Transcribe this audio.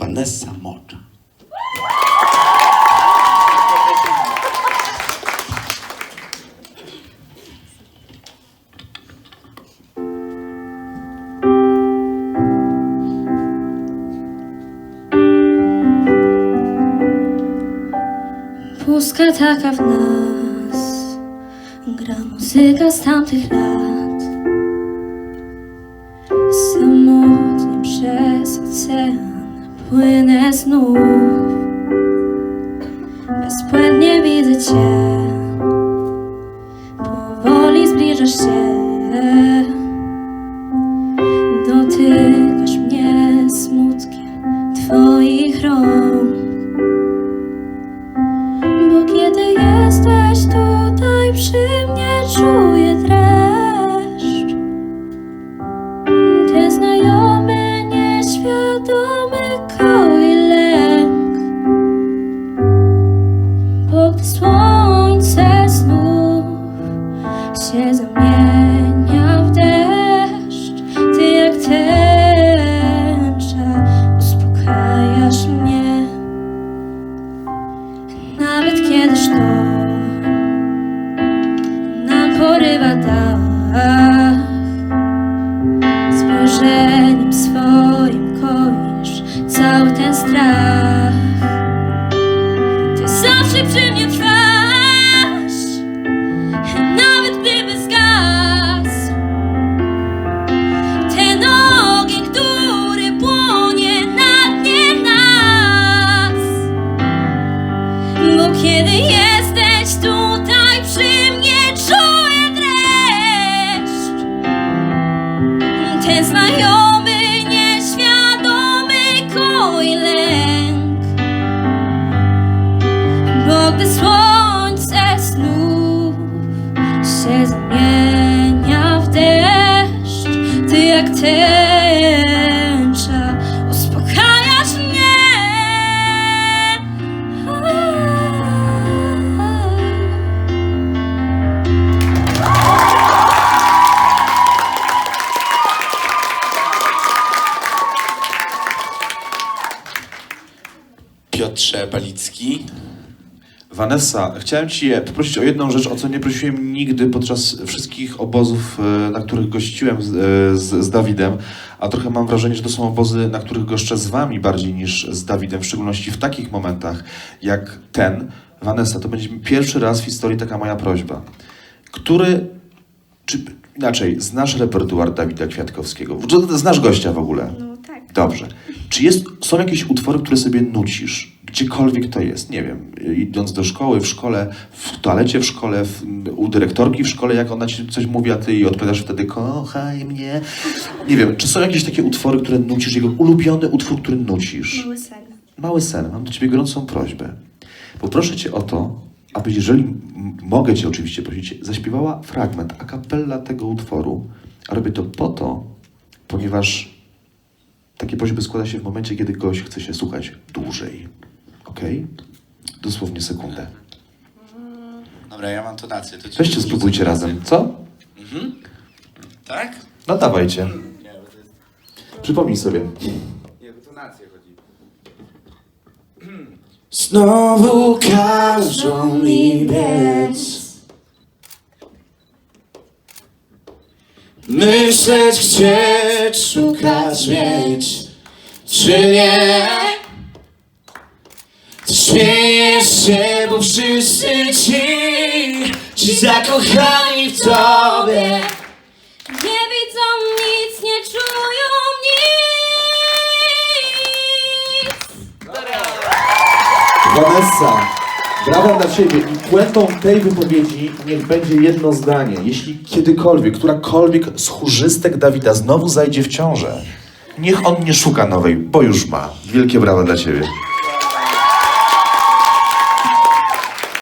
Vanessa Mocza. Pustka taka w nas Gra muzyka z tamtych lat Płynę znów. Bezbłędnie widzę Cię. Powoli zbliżasz się koi lęk. Bo słońce znów się zamienia w deszcz, ty jak tęcza uspokajasz mnie. Nawet kiedy sztorm gdy słońce znów się zamienia w deszcz, ty jak. Piotrze Balicki. Vanessa, chciałem Cię poprosić o jedną rzecz, o co nie prosiłem nigdy podczas wszystkich obozów, e, na których gościłem z, e, z, z Dawidem, a trochę mam wrażenie, że to są obozy, na których goszczę z Wami bardziej niż z Dawidem, w szczególności w takich momentach jak ten. Vanessa, to będzie pierwszy raz w historii taka moja prośba. Który, czy inaczej, znasz repertuar Dawida Kwiatkowskiego? Znasz gościa w ogóle? No tak. Dobrze. Czy jest, są jakieś utwory, które sobie nucisz? Gdziekolwiek to jest, nie wiem, idąc do szkoły, w szkole, w toalecie w szkole, w, u dyrektorki w szkole, jak ona ci coś mówi, a ty jej odpowiadasz wtedy kochaj mnie. Nie wiem, czy są jakieś takie utwory, które nucisz, jego ulubiony utwór, który nucisz? Mały sen. Mały sen, mam do ciebie gorącą prośbę. Poproszę cię o to, abyś, jeżeli mogę cię oczywiście prosić, zaśpiewała fragment a cappella tego utworu, a robię to po to, ponieważ takie prośby składa się w momencie, kiedy gość chce się słuchać dłużej. Ok? Dosłownie sekundę. Dobra, ja mam tonację. To ci Weźcie, spróbujcie razem. Co? Tak? No dawajcie. Nie, bo to jest... Przypomnij sobie. Nie, bo tonację chodzi. Znowu każą mi biec Myśleć, gdzie szukać mieć Czy nie się, bo wszyscy ci Ci zakochani w tobie Nie widzą nic, nie czują nic. Vanessa, brawa dla Ciebie i puentą tej wypowiedzi niech będzie jedno zdanie. Jeśli kiedykolwiek, którakolwiek z chórzystek Dawida znowu zajdzie w ciążę, niech on nie szuka nowej, bo już ma. Wielkie brawa dla Ciebie.